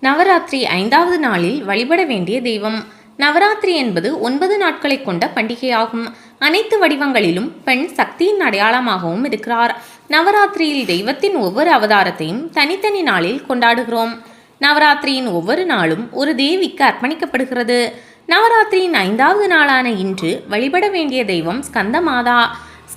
நவராத்திரி ஐந்தாவது நாளில் வழிபட வேண்டிய தெய்வம். நவராத்திரி என்பது ஒன்பது நாட்களை கொண்ட பண்டிகையாகும். அனைத்து வடிவங்களிலும் பெண் சக்தியின் அடையாளமாகவும் இருக்கிறார். நவராத்திரியில் தெய்வத்தின் ஒவ்வொரு அவதாரத்தையும் தனித்தனி நாளில் கொண்டாடுகிறோம். நவராத்திரியின் ஒவ்வொரு நாளும் ஒரு தேவிக்கு அர்ப்பணிக்கப்படுகிறது. நவராத்திரியின் ஐந்தாவது நாளான இன்று வழிபட வேண்டிய தெய்வம் ஸ்கந்தமாதா.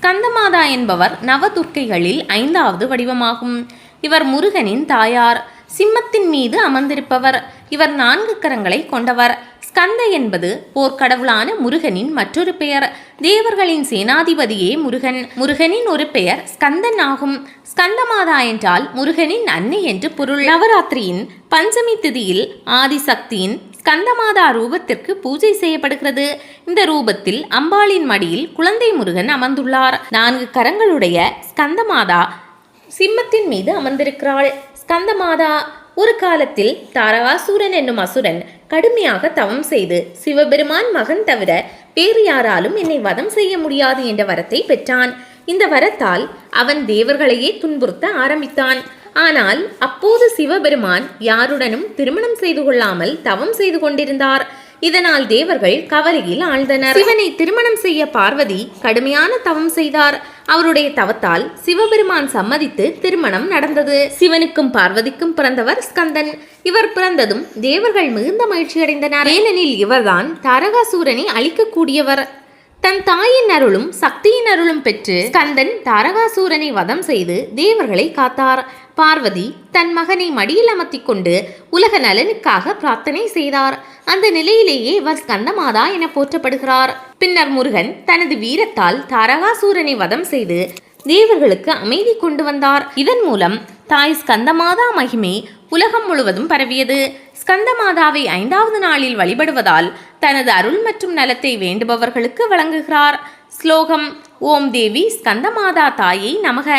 ஸ்கந்தமாதா என்பவர் நவதுர்க்கைகளில் ஐந்தாவது வடிவமாகும். இவர் முருகனின் தாயார். சிம்மத்தின் மீது அமர்ந்திருப்பவர். இவர் நான்கு கரங்களை கொண்டவர். ஸ்கந்த என்பது போர்க்கடவுளான முருகனின் மற்றொரு பெயர். தேவர்களின் சேனாதிபதியே முருகன். முருகனின் ஒரு பெயர் ஸ்கந்தன் ஆகும். ஸ்கந்தமாதா என்றால் முருகனின் அன்னை என்று பொருள். நவராத்திரியின் பஞ்சமி திதியில் ஆதிசக்தியின் ஸ்கந்தமாதா ரூபத்திற்கு பூஜை செய்யப்படுகிறது. இந்த ரூபத்தில் அம்பாளின் மடியில் குழந்தை முருகன் அமர்ந்துள்ளார். நான்கு கரங்களுடைய ஸ்கந்தமாதா சிம்மத்தின் மீது அமர்ந்திருக்கிறாள். ஸ்கந்தமாதா ஒரு காலத்தில் தாரகாசூரன் என்னும் அசுரன் கடுமையாக தவம் செய்து சிவபெருமான் மகன் தவிர வேறு யாராலும் என்னை வதம் செய்ய முடியாது என்ற வரத்தை பெற்றான். இந்த வரத்தால் அவன் தேவர்களையே துன்புறுத்த ஆரம்பித்தான். ஆனால் அப்போது சிவபெருமான் யாருடனும் திருமணம் செய்து கொள்ளாமல் தவம் செய்து கொண்டிருந்தார். இதனால் தேவர்கள் கவலையில் ஆழ்ந்தனர். சிவனை திருமணம் செய்ய பார்வதி கடுமையான தவம் செய்தார். அவருடைய தவத்தால் சிவபெருமான் சம்மதித்து திருமணம் நடந்தது. சிவனுக்கும் பார்வதிக்கும் பிறந்தவர் ஸ்கந்தன். இவர் பிறந்ததும் தேவர்கள் மிகுந்த மகிழ்ச்சியடைந்தனர். ஏனெனில் இவர்தான் தாரகாசூரனை அழிக்கக்கூடியவர். தன் தாயின் அருளும் சக்தியின் அருளும் பெற்று கந்தன் தாரகாசூரனை வதம் செய்து தேவர்களை காத்தார். பார்வதி தன் மகனை மடியில் அமர்த்தி கொண்டு உலக நலனுக்காக பிரார்த்தனை செய்தார். அந்த நிலையிலேயே இவர் ஸ்கந்தமாதா என போற்றப்படுகிறார். பின்னர் முருகன் தனது வீரத்தால் தாரகாசூரனை வதம் செய்து தேவர்களுக்கு அமைதி கொண்டு வந்தார். இதன் மூலம் தாய் ஸ்கந்தமாதா மகிமை உலகம் முழுவதும் பரவியது. ஸ்கந்தமாதாவை ஐந்தாவது நாளில் வழிபடுவதால் தனது அருள் மற்றும் நலத்தை வேண்டுபவர்களுக்கு வழங்குகிறார். ஸ்லோகம் ஓம் தேவி ஸ்கந்தமாதா தாயை நமக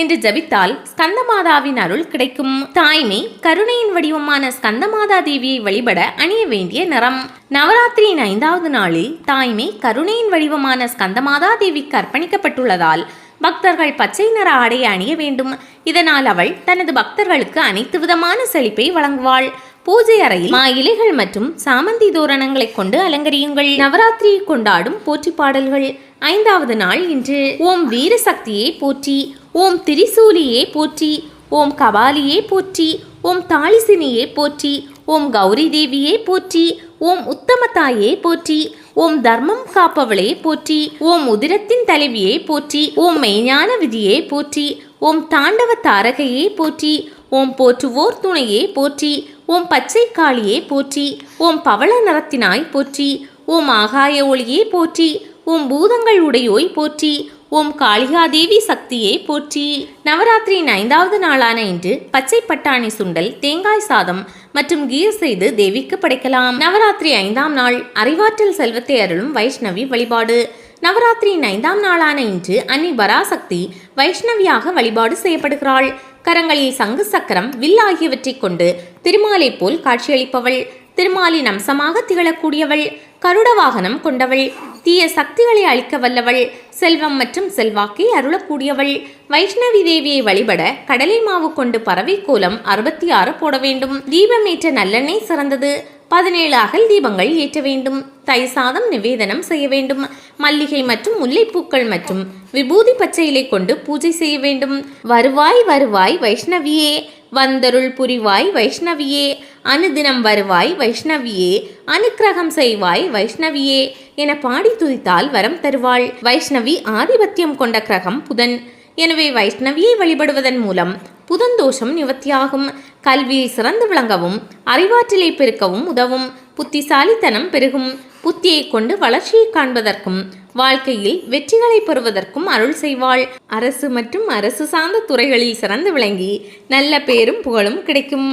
என்று ஜபித்தால் ஸ்கந்தமாதாவின் அருள் கிடைக்கும். தாய்மை கருணையின் வடிவமான ஸ்கந்தமாதா தேவியை வழிபட அணிய வேண்டிய நிறம். நவராத்திரியின் ஐந்தாவது நாளில் தாய்மை கருணையின் வடிவமான ஸ்கந்தமாதா தேவிக்கு அர்ப்பணிக்கப்பட்டுள்ளதால் பக்தர்கள் பச்சை நிற ஆடையை அணிய வேண்டும். இதனால் அவள் தனது பக்தர்களுக்கு அனைத்து விதமான செழிப்பை வழங்குவாள். பூஜை அறையில் மா இலைகள் மற்றும் சாமந்தி தோரணங்களை கொண்டு அலங்கரியுங்கள் நவராத்திரியை கொண்டாடும் போற்றி பாடல்கள் ஐந்தாவது நாள் இன்று ஓம் வீர சக்தியே போற்றி ஓம் திரிசூலியே போற்றி ஓம் கபாலியே போற்றி ஓம் தாளிசினியே போற்றி ஓம் கௌரி தேவியே போற்றி ஓம் உத்தமத்தாயே போற்றி ஓம் தர்மம் காப்பவளே போற்றி ஓம் உதிரத்தின் தலைவியே போற்றி ஓம் மெய்ஞான விதியே போற்றி ஓம் தாண்டவ தாரகையே போற்றி ஓம் போற்றுவோர் துணையே போற்றி ஓம் பச்சை காளியே போற்றி ஓம் பவள நிறத்தினாய் போற்றி ஓம் ஆகாய ஒளியே போற்றி ஓம் பூதங்கள் உடையோய் போற்றி ஓம் காளிகாதேவி சக்தியே போற்றி. நவராத்திரியின் ஐந்தாவது நாளான இன்று பச்சை பட்டாணி சுண்டல் தேங்காய் சாதம் மற்றும் கீர் செய்து தேவிக்கு படைக்கலாம். நவராத்திரி ஐந்தாம் நாள் அறிவாற்றல் செல்வத்தை அருளும் வைஷ்ணவி வழிபாடு. நவராத்திரியின் ஐந்தாம் நாளான இன்று அன்னி பராசக்தி வைஷ்ணவியாக வழிபாடு செய்யப்படுகிறாள். கரங்களில் சங்கு சக்கரம் வில் ஆகியவற்றைக் கொண்டு திருமாலை போல் காட்சியளிப்பவள். திருமாலின் அம்சமாக திகழக்கூடியவள். கருட வாகனம் கொண்டவள். தீய சக்திகளை அழிக்க வல்லவள். செல்வம் மற்றும் செல்வாக்கை அருளக்கூடியவள். வைஷ்ணவி தேவியை வழிபட கடலை மாவு கொண்டு பறவை கோலம் அறுபத்தி ஆறு போட வேண்டும். தீபமேற்ற நல்லெண்ணெய் சிறந்தது. பதினேழு அகல் தீபங்கள் ஏற்ற வேண்டும். தை சாதம் நிவேதனம் செய்ய வேண்டும். மல்லிகை மற்றும் முல்லைப்பூக்கள் மற்றும் விபூதி பச்சை இலை கொண்டு பூஜை செய்ய வேண்டும். வருவாய் வருவாய் வைஷ்ணவியே. வந்தருள் புரிவாய் வைஷ்ணவியே அனுதினம் வருவாய் வைஷ்ணவியே அனுக்கிரகம் செய்வாய் வைஷ்ணவியே என பாடி துதித்தால் வரம் தருவாள். வைஷ்ணவி ஆதிபத்தியம் கொண்ட கிரகம் புதன். எனவே வைஷ்ணவியை வழிபடுவதன் மூலம் புதந்தோஷம் நிவர்த்தியாகும். கல்வியில் சிறந்து விளங்கவும் அறிவாற்றலை பெருக்கவும் உதவும். புத்திசாலித்தனம் பெருகும். புத்தியை கொண்டு வளர்ச்சியை காண்பதற்கும் வாழ்க்கையில் வெற்றிகளை பெறுவதற்கும் அருள் செய்வாள். அரசு மற்றும் அரசு சார்ந்த துறைகளில் சிறந்து விளங்கி நல்ல பேரும் புகழும் கிடைக்கும்.